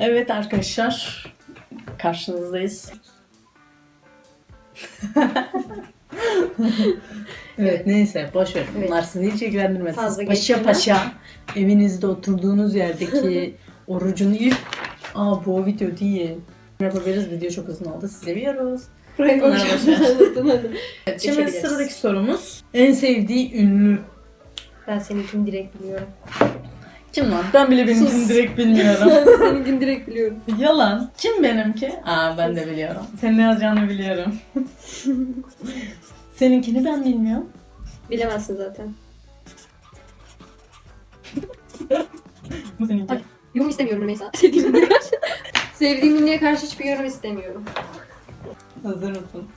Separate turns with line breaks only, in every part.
Evet arkadaşlar. Karşınızdayız. evet neyse boş ver.
Evet.
Bunlar sizi hiç ilgilendirmez.
Fazla
paşa
geçirmem.
paşa evinizde oturduğunuz yerdeki orucunu yiyip Aa bu o video değil. Yapabiliriz. Video çok uzun oldu. Sizi seviyoruz.
Hadi.
Evet, şimdi sıradaki sorumuz. En sevdiği ünlü.
Ben seninkini direkt biliyorum.
Kim lan? Ben bile benimkini
Sus.
direkt bilmiyorum.
Ben seninkini direkt biliyorum.
Yalan. Kim benimki? Aa ben de biliyorum. Senin ne yazacağını biliyorum. Seninkini ben bilmiyorum.
Bilemezsin zaten.
Bu seninki.
Ay. Yorum istemiyorum Rümeysa. Sevdiğim ünlüye karşı. Sevdiğim ünlüye karşı hiçbir yorum istemiyorum.
Hazır mısın?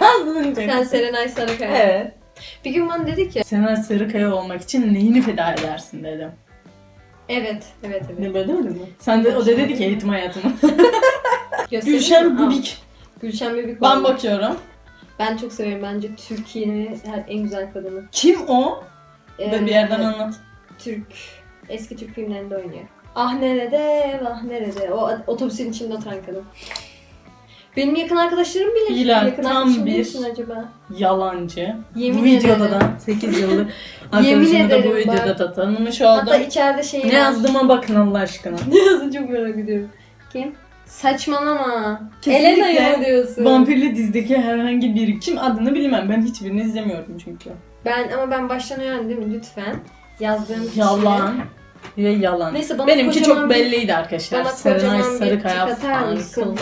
Hazırım
Sen Serenay Sarıkaya.
Evet.
Bir gün bana dedi ki
Senar Sarıkaya olmak için neyini feda edersin dedim.
evet evet evet.
Ne böyle demedin mi? Sen de o da dedi ki eğitim hayatımı.
Göstereyim
Gülşen?
Aa,
Bubik.
Gülşen Bubik.
Ben
oldu.
bakıyorum.
Ben çok severim bence Türkiye'nin her- en güzel kadını.
Kim o?
Ee,
bir yerden anlat.
Türk. Eski Türk filmlerinde oynuyor. Ah nerede, vah nerede. O otobüsün içinde oturan kadın. Benim yakın arkadaşlarım bilir.
Hilal,
yakın
tam
arkadaşım
bir-
acaba.
Yalancı.
Yemin
bu videoda
ederim.
da 8 yıllık
Yemin
arkadaşımı da bu
ederim
videoda
bak.
da tanımış oldum.
Hatta içeride şey
Ne yazdığıma bakın Allah aşkına.
Ne yazdın çok merak ediyorum. Kim? Saçmalama.
Kesinlikle.
Elena'yı mı diyorsun?
Vampirli dizideki herhangi biri kim adını bilmem. Ben hiçbirini izlemiyorum çünkü.
Ben ama ben baştan öğrendim lütfen. Yazdığım kişi.
Yalan ve yalan.
Neyse, bana
Benimki
kocaman
çok
bir-
belliydi arkadaşlar.
bana
Serenay
kocaman bir
Sarıkaya
atar mısın?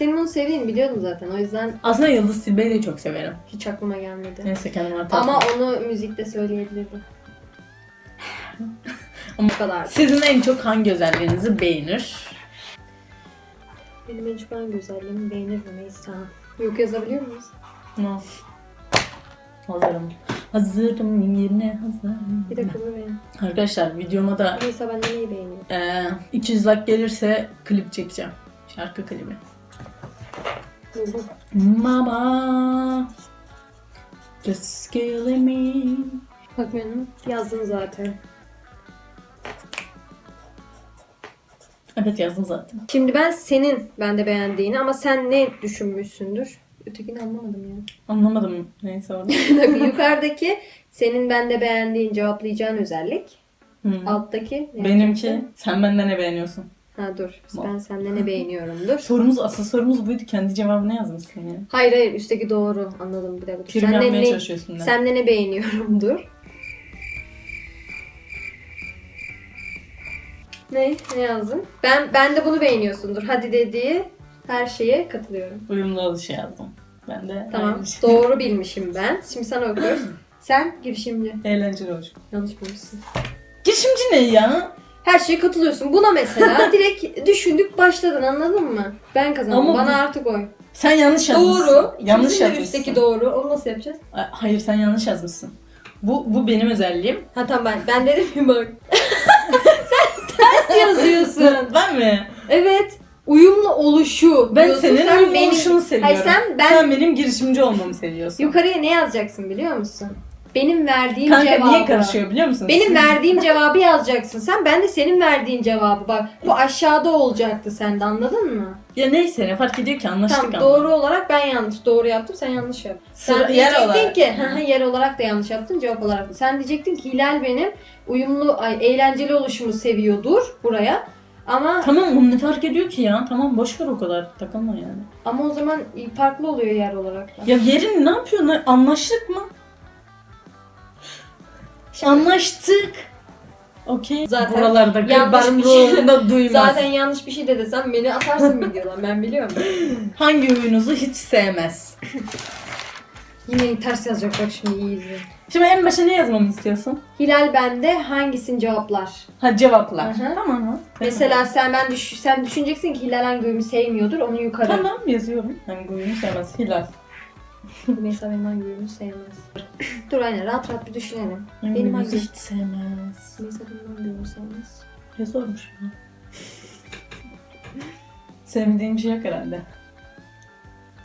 Senin onu sevdiğini biliyordum zaten. O yüzden
Aslında Yıldız Tilbe'yi de çok severim.
hiç aklıma gelmedi.
Neyse kendime atarım.
Ama onu müzikte söyleyebilirdim.
Ama-
Bu kadar.
Sizin en çok hangi özelliğinizi beğenir?
Benim en çok hangi özelliğimi beğenir Rümeysa? Yok yazabiliyor muyuz?
No. Hazırım. Hazırım yine hazırım.
Bir dakika dur benim.
Arkadaşlar videoma da
Rümeysa benden neyi beğeniyor?
e, 200 like gelirse klip çekeceğim. Şarkı klibi. Mama Just killing me
Bak benim. Yazdın zaten.
Evet yazdım zaten.
Şimdi ben senin bende beğendiğini ama sen ne düşünmüşsündür? Ötekini anlamadım ya.
Anlamadım neyse orada.
Yukarıdaki senin bende beğendiğin cevaplayacağın özellik.
Hı.
Alttaki ne
Benimki sen benden ne beğeniyorsun?
Ha dur. Ben sende ne beğeniyorumdur.
Sorumuz asıl sorumuz buydu. Kendi cevabını yazmışsın ya.
Hayır hayır üstteki doğru. Anladım bir dakika. dur.
Prim
Sende
yapmaya
ne,
çalışıyorsun da.
sende ne beğeniyorumdur. Ne? Ne yazdın? Ben ben de bunu beğeniyorsundur. Hadi dediği her şeye katılıyorum.
Uyumlu oluşu yazdım. Ben de
Tamam.
aynı şey.
Doğru bilmişim ben. Şimdi sana okuyoruz. Sen girişimci.
Eğlenceli oluş.
Yanlış bulmuşsun.
Girişimci ne ya?
Her şeye katılıyorsun. Buna mesela direkt düşündük başladın anladın mı? Ben kazandım.
Ama
Bana
bu-
artık oy.
Sen yanlış yazmışsın.
Doğru.
Yanlış
İkimizin de
yazmışsın.
üstteki doğru. Onu nasıl yapacağız?
Ay, Hayır sen yanlış yazmışsın. Bu bu benim özelliğim.
Ha tamam ben. Ben dedim mi bak. Sen ters yazıyorsun.
ben mi?
Evet. Uyumlu oluşu.
Ben
diyorsun.
senin
Sen
uyumlu
benim-
oluşunu seviyorum.
Hayır sen ben
Sen benim girişimci olmamı seviyorsun.
yukarıya ne yazacaksın biliyor musun? Benim verdiğim
Kanka
cevabı.
niye karışıyor biliyor musun?
Benim verdiğim cevabı yazacaksın sen. Ben de senin verdiğin cevabı bak. Bu aşağıda olacaktı sende anladın mı?
Ya neyse ne fark ediyor ki anlaştık
Tamam
ama.
doğru olarak ben yanlış. Doğru yaptım sen yanlış yaptın. Sen
Sıra- yer
diyecektin
olarak.
ki "Hı hı, yer olarak da yanlış yaptın cevap olarak da. Sen diyecektin ki Hilal benim uyumlu ay, eğlenceli oluşumu seviyordur buraya. Ama
Tamam bunu ne fark ediyor ki ya? Tamam boş ver o kadar. Takılma yani.
ama o zaman farklı oluyor yer olarak da.
Ya yerin ne yapıyorsun? Anlaştık mı? Anlaştık. Okey.
Zaten
Buralarda
yanlış bir şey-
duymaz.
Zaten yanlış bir şey de desem beni atarsın videodan ben biliyorum.
Hangi oyunuzu hiç sevmez?
Yine ters yazacak bak şimdi iyi izle.
Şimdi en başa ne yazmamı istiyorsun?
Hilal bende hangisini cevaplar?
Ha cevaplar.
Hı hı.
Tamam mı?
Mesela sen ben düş sen düşüneceksin ki Hilal hangi oyunu sevmiyordur onu yukarı.
Tamam yazıyorum. Hangi oyunu sevmez? Hilal.
Mesela benim hangi oyunu sevmez. Dur aynen rahat rahat bir düşünelim.
Hangi
Benim hangi-
hiç sevmez?
Mesela benim hangi oyunu sevmez.
Ya zormuş ya. Sevmediğim şey yok herhalde.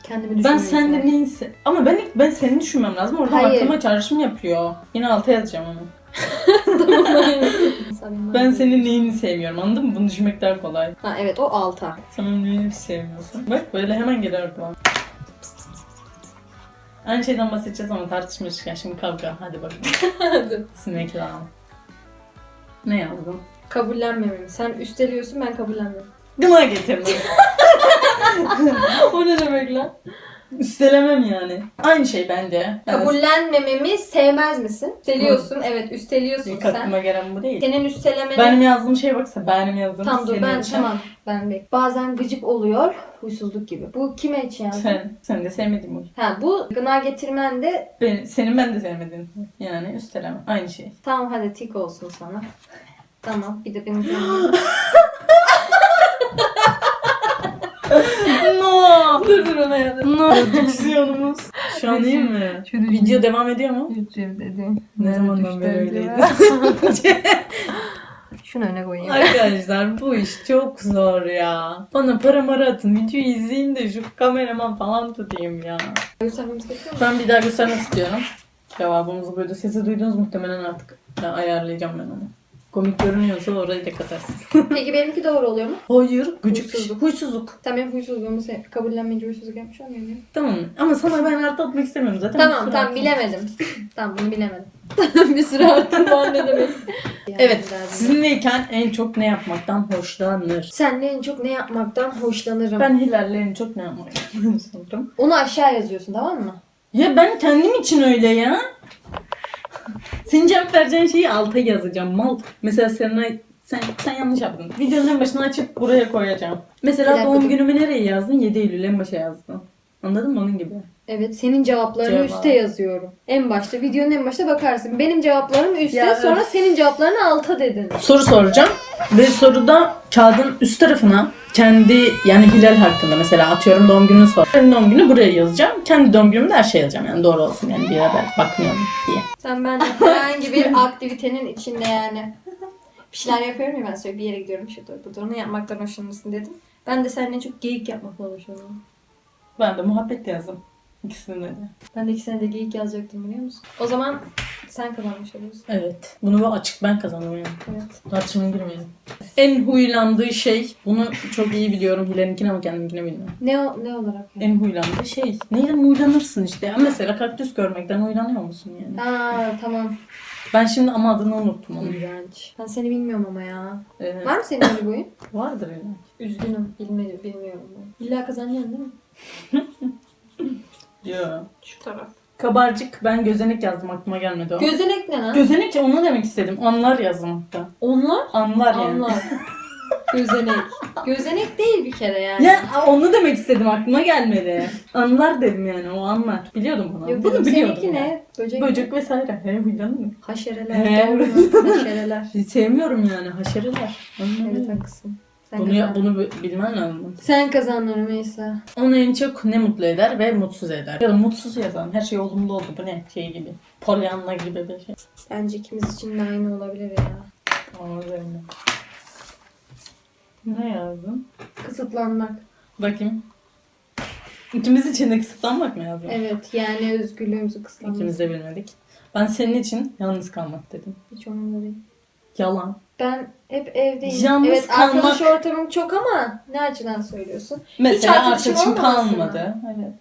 Kendimi
Ben sende
an.
neyse... Ama ben ben seni düşünmem lazım. Orada
Hayır.
aklıma çağrışım yapıyor. Yine alta yazacağım onu. Ben senin neyini sevmiyorum anladın mı? Bunu düşünmek daha kolay.
Ha evet o alta.
Sen benim neyini sevmiyorsun. Bak böyle hemen gelir aklıma. Aynı şeyden bahsedeceğiz ama tartışmışken şimdi kavga. Hadi bakalım. Sinek lan. Ne yazdın?
Kabullenmememi. Sen üsteliyorsun ben kabullenmiyorum.
Gına getirdim.
o ne demek lan?
Üstelemem yani. Aynı şey bence. Ben
Kabullenmememi sevmez misin? Üsteliyorsun evet üsteliyorsun
İlk
sen.
aklıma gelen bu değil.
Senin üstelemeni...
Benim yazdığım şeye baksa benim yazdığım
Tamam dur
senin
ben
için.
tamam ben bek. Bazen gıcık oluyor huysuzluk gibi. Bu kime için yazdın?
Sen, sen de sevmediğin bu.
Ha bu gına getirmen de
Ben, senin ben de sevmediğin. Yani üsteleme. Aynı şey.
tamam hadi tik olsun sana. Tamam bir de benim!
No! Diksiyonumuz. Şu an iyi mi?
Şöyle-
Video devam ediyor mu?
YouTube dedi.
Ne zamandan beri öyleydi?
Şunu öne koyayım.
Arkadaşlar bu iş çok zor ya. Bana para mara atın. Videoyu izleyin de şu kameraman falan tutayım ya.
Göstermemiz gerekiyor mu?
Ben bir daha göstermek istiyorum. Cevabımızı böyle sesi duydunuz muhtemelen artık. Ben ayarlayacağım ben onu. Komik görünüyorsa orayı da katarsın.
Peki benimki doğru oluyor mu?
Hayır. Gıcık.
Huysuzluk.
Huysuzluk.
Sen benim huysuzluğumu sev- kabullenmeyince huysuzluk yapmış olmuyor
Tamam ama sana ben artı atmak istemiyorum zaten.
Tamam tamam bilemedim. tamam bunu bilemedim. bir sürü artım var ne demek.
Evet.
Yani
Sizinleyken en çok ne yapmaktan hoşlanır?
Senle en çok ne yapmaktan hoşlanırım.
Ben Hilal'le en çok ne yapmaktan hoşlanırım?
Onu aşağı yazıyorsun tamam mı?
Ya ben kendim için öyle ya. Senin cevap vereceğin şeyi alta yazacağım. Mal. Mesela sen, sen, sen yanlış yaptın. Videonun en başına açıp buraya koyacağım.
Bir
Mesela
dakika,
doğum
dur.
günümü nereye yazdın? 7 Eylül en başa yazdın. Anladın mı? Onun gibi.
Evet senin cevaplarını
Cevap.
üste yazıyorum. En başta videonun en başta bakarsın. Benim cevaplarım üstte
Ya,
sonra senin cevaplarını alta dedin.
Soru soracağım. Ve soruda kağıdın üst tarafına kendi yani Hilal hakkında mesela atıyorum doğum gününü sor. Benim doğum günü buraya yazacağım. Kendi doğum günümü de her şey yazacağım. Yani doğru olsun yani bir haber bakmayalım diye.
Sen ben herhangi bir aktivitenin içinde yani. Bir şeyler yapıyorum ya ben sürekli bir yere gidiyorum şurada burada onu yapmaktan hoşlanırsın dedim. Ben de seninle çok geyik yapmaktan hoşlanıyorum.
Ben de muhabbet yazdım. İkisini de.
Ben de iki sene de geyik yazacaktım biliyor musun? O zaman sen kazanmış oluyorsun.
Evet. Bunu bu açık ben kazandım yani.
Evet.
Tartışmaya girmeyelim. En huylandığı şey, bunu çok iyi biliyorum Hilal'inkini ama kendiminkini bilmiyorum.
Ne, o- ne olarak? Yani?
En huylandığı şey, neyden huylanırsın işte. Ya mesela kaktüs görmekten huylanıyor musun yani?
Aa tamam.
Ben şimdi ama adını unuttum onun.
İğrenç. Ben seni bilmiyorum ama ya.
Ee,
Var mı senin öyle bir oyun?
vardır yani.
Üzgünüm. Bilmiyorum. bilmiyorum. İlla kazanacaksın değil mi?
Yo.
Şu taraf.
Kabarcık, ben gözenek yazdım aklıma gelmedi o.
Gözenek ne lan?
gözenek onu demek istedim. Anlar yazdım hatta.
Onlar?
Anlar yani.
Anlar. Gözenek. Gözenek değil bir kere yani.
Ya onu demek istedim aklıma gelmedi. Anlar dedim yani o anlar. Biliyordum bunu.
Yok,
bunu biliyordum.
seninki ne? Böcek.
Böcek vesaire. He mı?
Haşereler.
He.
Doğru. Haşereler.
Sevmiyorum yani haşereler.
Evet haklısın. Sen
Bunu, ya,
kazandın.
bunu bi- bilmen lazım.
Sen kazandın Rümeysa.
Onu en çok ne mutlu eder ve mutsuz eder. Ya da mutsuz yazan. Her şey olumlu oldu. Bu ne? Şey gibi. Pollyanna gibi bir şey.
Bence ikimiz için de aynı olabilir ya.
Tamam. Ne yazdın?
Kısıtlanmak.
Bakayım. İkimiz için de kısıtlanmak mı yazdın?
Evet yani özgürlüğümüzü kısıtlanmak.
İkimiz de bilmedik. Ben senin için yalnız kalmak dedim.
Hiç umurumda değil.
Yalan.
Ben hep evdeyim.
Yalnız
evet
kalmak-
arkadaş ortamım çok ama ne açıdan söylüyorsun?
Mesela
arkadaşım
arkadaşım kalmadı. Evet.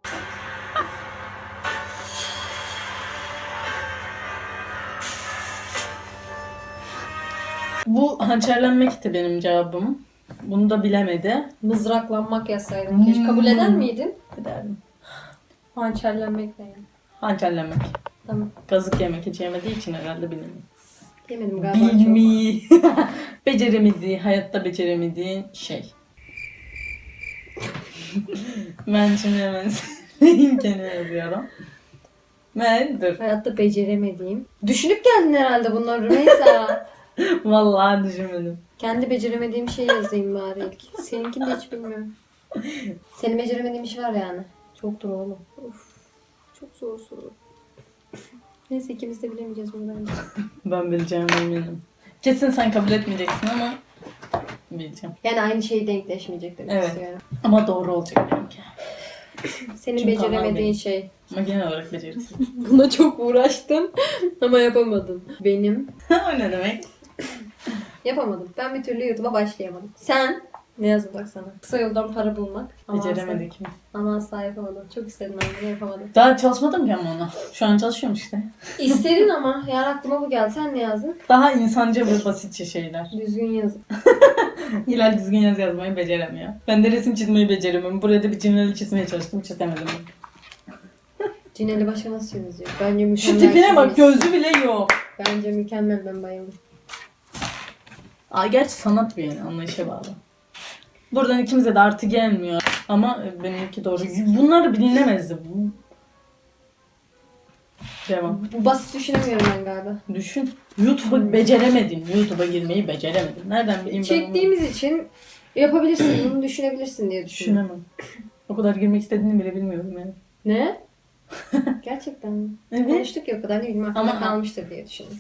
Bu hançerlenmekti benim cevabım. Bunu da bilemedi.
Mızraklanmak yazsaydın keşke.
Hmm.
Kabul eder miydin?
Ederdim.
Hançerlenmek ne yani?
Hançerlenmek.
Tamam.
Kazık yemek hiç yemediği için herhalde bilmiyorum.
Yemedim galiba.
Bilmi. beceremediği, hayatta beceremediğin şey. ben şimdi hemen seninkini yazıyorum. Ben dur.
Hayatta beceremediğim. Düşünüp geldin herhalde bunları Rümeysa.
Vallahi düşünmedim.
Kendi beceremediğim şey yazayım bari ilk. Seninkini de hiç bilmiyorum. Senin beceremediğin bir şey var yani. Çoktur oğlum. Of. Çok zor soru. Neyse ikimiz de bilemeyeceğiz bunu bence.
Ben bileceğim eminim. Kesin sen kabul etmeyeceksin ama bileceğim.
Yani aynı şey denkleşmeyecek demek
Evet.
istiyorum.
Ama doğru olacak benimki.
Senin
kalan
beceremediğin şey.
Ama genel olarak beceriksiz.
Buna çok uğraştın ama yapamadın. Benim.
o ne demek?
Yapamadım. Ben bir türlü YouTube'a başlayamadım. Sen ne yazık bak sana. Kısa yoldan para bulmak. Ama
Beceremedik mi?
Ama asla yapamadım. Çok istedim ben bunu yapamadım.
Daha çalışmadım ki ama ona. Şu an çalışıyorum işte.
İstedin ama yani aklıma bu geldi. Sen ne yazdın?
Daha insanca ve basitçe şeyler.
Düzgün yaz.
Hilal düzgün yaz yazmayı beceremiyor. Ben de resim çizmeyi beceremiyorum. Buraya da bir cimreli çizmeye çalıştım. Çizemedim.
Cineli başka nasıl yazıyor? Bence mükemmel.
Şu tipine bak
çizmiş.
gözü bile yok.
Bence mükemmel ben bayıldım.
Aa, gerçi sanat bir yani anlayışa bağlı. Buradan ikimize de artı gelmiyor. Ama benimki doğru. Bunlar bilinemezdi. Bu- Devam.
Bu basit düşünemiyorum ben galiba.
Düşün. YouTube'a beceremedin. YouTube'a girmeyi beceremedin. Nereden bileyim ben onu?
Çektiğimiz için yapabilirsin, bunu düşünebilirsin diye düşünüyorum.
Düşünemem. O kadar girmek istediğini bile bilmiyorum yani.
Ne? Gerçekten mi?
Evet.
Konuştuk ya o kadar ne bileyim aklımda
Ama-
kalmıştır diye düşündüm.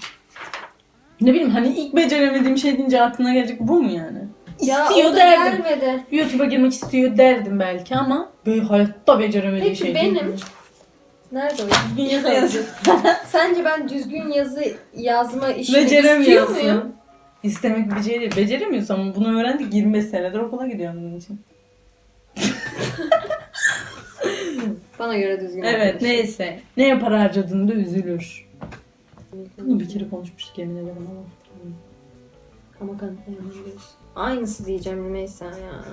Ne bileyim hani ilk beceremediğim şey deyince aklına gelecek bu mu yani?
Ya
İstiyor
o da
derdim.
gelmedi.
YouTube'a girmek istiyor derdim belki ama böyle hayatta beceremediğim
Peki
şey
benim-
değil.
Nerede o?
Düzgün yazı yazıyor.
Sence ben düzgün yazı yazma işini istiyor
Beceremiyorsun.
muyum?
İstemek bir şey değil. Beceremiyorsun ama bunu öğrendik 25 senedir okula gidiyorum bunun için.
Bana göre düzgün.
Evet
arkadaşım.
neyse. Neye para harcadığında üzülür. Bunu bir kere konuşmuştuk yemin ederim ama.
Ama kanıtlayamıyoruz. Aynısı diyeceğim Rümeysa ya.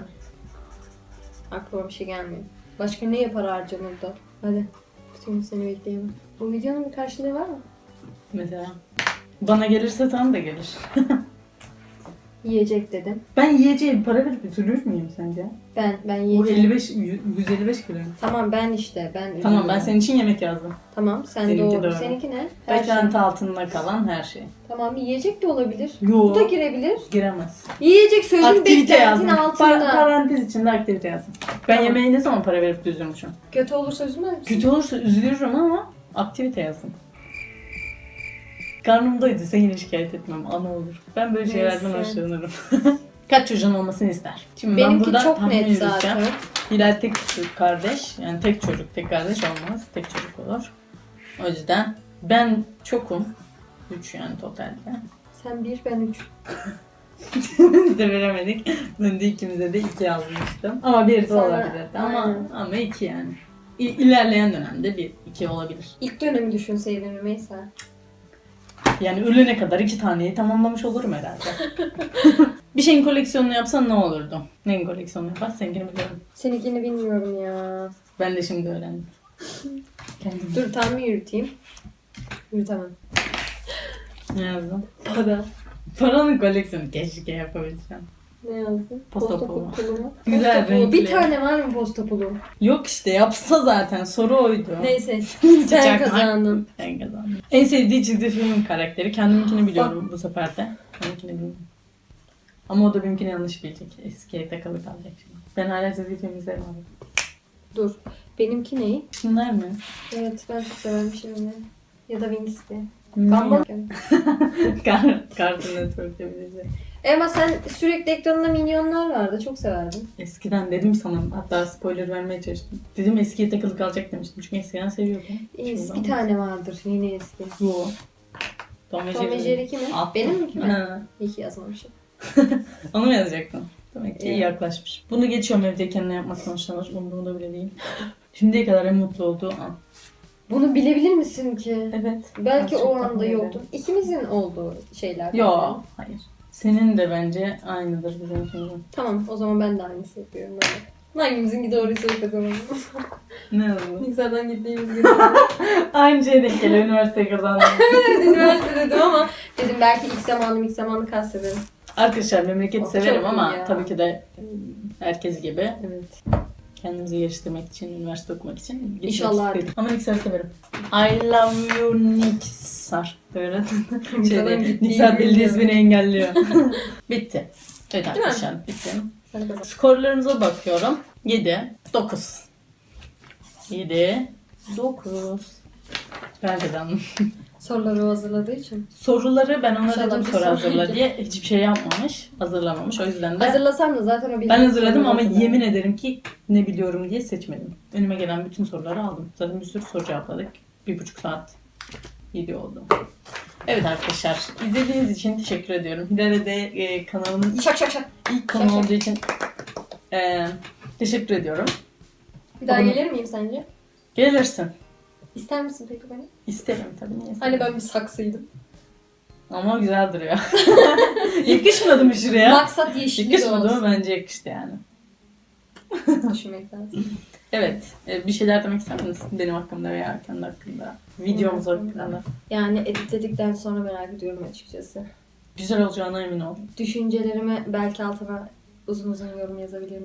Aklıma bir şey gelmiyor. Başka ne yapar harcanırdı? Hadi. Bütün seni bekleyemem. Bu videonun bir karşılığı var mı?
Mesela. Bana gelirse tam da gelir.
Yiyecek dedim.
Ben yiyeceğe para verip üzülür müyüm sence?
Ben, ben
Bu
yiyeceğim.
55, 155 kilo.
Tamam ben işte. Ben
Tamam ben
üzülüyorum.
senin için yemek yazdım.
Tamam sen
Seninki
doğru.
doğru.
Seninki ne? Her şey.
Beklenti altında kalan her şey.
Tamam yiyecek de olabilir.
Yo.
Bu da girebilir.
Giremez.
Yiyecek söyledim
Aktivite
beklentin
yazdım.
altında.
Pa- parantez içinde aktivite yazdım. Ben
Tamam.
yemeğe ne zaman para verip üzülmüşüm?
Kötü olursa üzülmez misin?
Kötü olursa üzülürüm ama aktivite yazdım. Karnımdaydı sen yine şikayet etmem ana olur. Ben böyle şeylerden
Neyse.
hoşlanırım. Kaç çocuğun olmasını ister? Şimdi ben
Benimki
burada
çok
tahmin
net zaten.
Hilal tek çocuk kardeş. Yani tek çocuk, tek kardeş olmaz. Tek çocuk olur. O yüzden ben çokum. Üç yani totalde.
Sen bir ben üç.
Biz de veremedik. Ben de ikimize de iki yazmıştım. Ama bir de
Sana-
olabilirdi. Ama,
Aynen.
ama iki yani. İ- İlerleyen dönemde bir, iki olabilir.
İlk dönemi düşünseydin Rümeysa.
Yani ölene kadar iki taneyi tamamlamış olurum herhalde. bir şeyin koleksiyonunu yapsan ne olurdu? Neyin koleksiyonunu yapar? Seninkini biliyorum.
Seninkini bilmiyorum ya.
Ben de şimdi öğrendim. Kendim.
Dur tahmin yürüteyim. Yürütemem.
Ne yazdın?
Para.
Paranın koleksiyonu keşke yapabilsem.
Ne yazdın?
Posta
pulu. mu?
Güzel,
Posta pulu. Bir
renkli.
tane var mı posta pulu?
Yok işte yapsa zaten soru oydu.
Neyse sen
Sıcak
kazandın.
Ben kazandım. En sevdiği çizgi film karakteri. Kendiminkini biliyorum bu sefer de. Benimkini bilmiyorum. Ama o da benimkini yanlış bilecek. Eskiye takılı kalacak şimdi. Ben hala çizgi film izlerim abi.
Dur. Benimki ne?
Şunlar mı?
Evet ben çok severim şeyleri. Ya da.
Hmm.
Gumball.
Kar Cartoon Network'te bilecek.
Ama sen sürekli ekranında minyonlar vardı. Çok severdim.
Eskiden dedim sana hatta spoiler vermeye çalıştım. Dedim eskiye takılı kalacak demiştim. Çünkü eskiden seviyordum.
Es-
Şimdi
bir tane vardır. Yine eski.
Yo. Tom ve
Tom ve
Jerry.
Kimi?
Attım.
Benim mi kimi?
Ha.
İyi ki yazmamışım.
Onu mu yazacaktın? Demek ki iyi
Evet.
yaklaşmış. Bunu geçiyorum evdeyken ne yapmaktan hoşlanır. Umurumda bile değil. Şimdiye kadar en mutlu olduğu an.
Bunu bilebilir misin ki?
Evet.
Belki o
Gerçekten
anda
öyle.
yoktur. İkimizin olduğu şeyler.
Yo, hayır. Senin de bence aynıdır bizimkinin.
Tamam o zaman ben de aynısı yapıyorum. Hadi. Hangimizinki doğruysa o kazanalım.
Ne oldu?
Niksar'dan gittiğimiz gibi.
Aynı şeye denk geliyor. Üniversite kazandım.
evet üniversite dedim ama dedim belki ilk zamanım ilk zamanı kastederim.
Arkadaşlar memleketi
Çok
severim
iyi
ama
ya.
tabii ki de herkes gibi
Evet.
Kendimizi geliştirmek için, üniversite okumak için gitmek
İnşallah.
istedim. Ama Niksar'ı severim. I love you Niksar. Böyle şeyde, Niksar belli ismini engelliyor. Bitti. Evet arkadaşlar bitti. Skorlarımıza bakıyorum. 7, 9. 7, 9. Bence de.
Soruları hazırladığı için.
Soruları ben ona
İnşallah
dedim
bir
soru
soru
hazırla diye hiçbir şey yapmamış. Hazırlamamış. O yüzden de
Hazırlasam da zaten o bildiğin
ben hazırladım ama yemin ederim ki ne biliyorum diye seçmedim. Önüme gelen bütün soruları aldım. Zaten bir sürü soru cevapladık. Bir buçuk saat video oldu. Evet arkadaşlar izlediğiniz için teşekkür ediyorum. Hilal'e de e, kanalımın ilk,
Şak şak şak.
ilk konu olduğu için e, teşekkür ediyorum.
Bir daha
Oğlum.
gelir miyim sence?
Gelirsin.
İster misin peki beni?
İsterim tabii. Niye
Hani ben bir saksıydım.
Ama güzel duruyor. Yakışmadı mı şuraya?
Maksat yeşillik
Yakışmadı mı?
olsun.
Bence yakıştı yani.
Düşünmek lazım.
Evet. e, Bir şeyler demek ister misin? Benim hakkımda veya kendi hakkında. Videomuz
Benim hakkımda.
hakkında.
Yani editledikten sonra merak ediyorum açıkçası.
Güzel olacağına emin ol.
Düşüncelerimi belki altına uzun uzun yorum yazabilirim.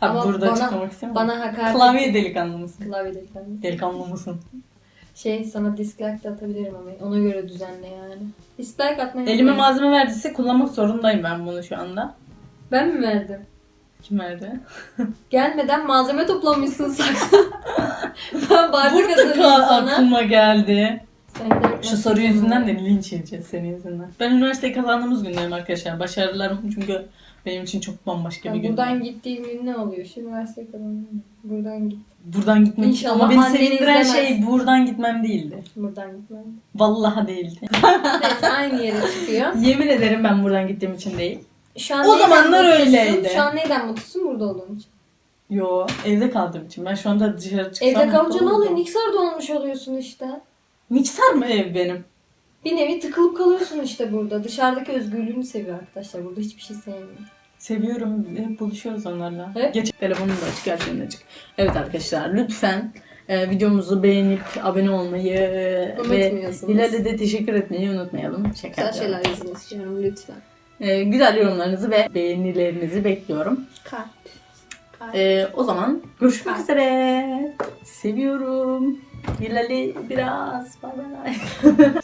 Ha,
Ama
burada
bana,
açıklamak istemiyorum.
bana hakaret
Klavye delikanlı mısın?
Klavye deliklendi.
Delikanlı mısın?
Şey sana dislike de atabilirim ama ona göre düzenle yani. Dislike atmayı
Elime
unutmayın.
malzeme verdiyse kullanmak zorundayım ben bunu şu anda.
Ben mi verdim?
Kim verdi?
Gelmeden malzeme toplamışsın saksı. ben bardak
Burada
hazırlayayım
ka-
sana.
aklıma geldi.
Sen de-
Şu soru yüzünden de linç yiyeceğiz senin yüzünden. Ben üniversiteyi kazandığımız gündeyim arkadaşlar. Başarılarım çünkü benim için çok bambaşka bir
Yani
gün.
buradan gittiğim gün ne oluyor? Şu üniversite kazandım. Buradan git.
Buradan gitmek
İnşallah
ama beni sevindiren
izlemez.
şey buradan gitmem değildi.
Buradan gitmem.
Vallahi değildi.
Neyse aynı yere çıkıyor.
Yemin ederim ben buradan gittiğim için değil.
Şu an
O zamanlar
mutlusun?
öyleydi.
Şu an neyden mutlusun burada olduğun için?
Yo evde kaldığım için. Ben şu anda dışarı çıksam
Evde kalınca ne oluyor? Niksar'da olmuş oluyorsun işte.
Niksar mı ev benim?
Bir nevi tıkılıp kalıyorsun işte burada. Dışarıdaki özgürlüğünü seviyor arkadaşlar. Burada hiçbir şey sevmiyor.
Seviyorum. Hep buluşuyoruz onlarla.
Hep?
Geç telefonum da açık, her şeyim de açık. Evet arkadaşlar lütfen e, videomuzu beğenip abone olmayı ve
Unutmuyorsunuz.
Hilal'e de teşekkür etmeyi unutmayalım. Şaka
Güzel
yapıyorum.
şeyler yazın istiyorum lütfen.
E, güzel yorumlarınızı ve beğenilerinizi bekliyorum.
Kalp. Kalp.
E, o zaman görüşmek
Bye.
üzere. Seviyorum. Hilal'i biraz. Bye bye.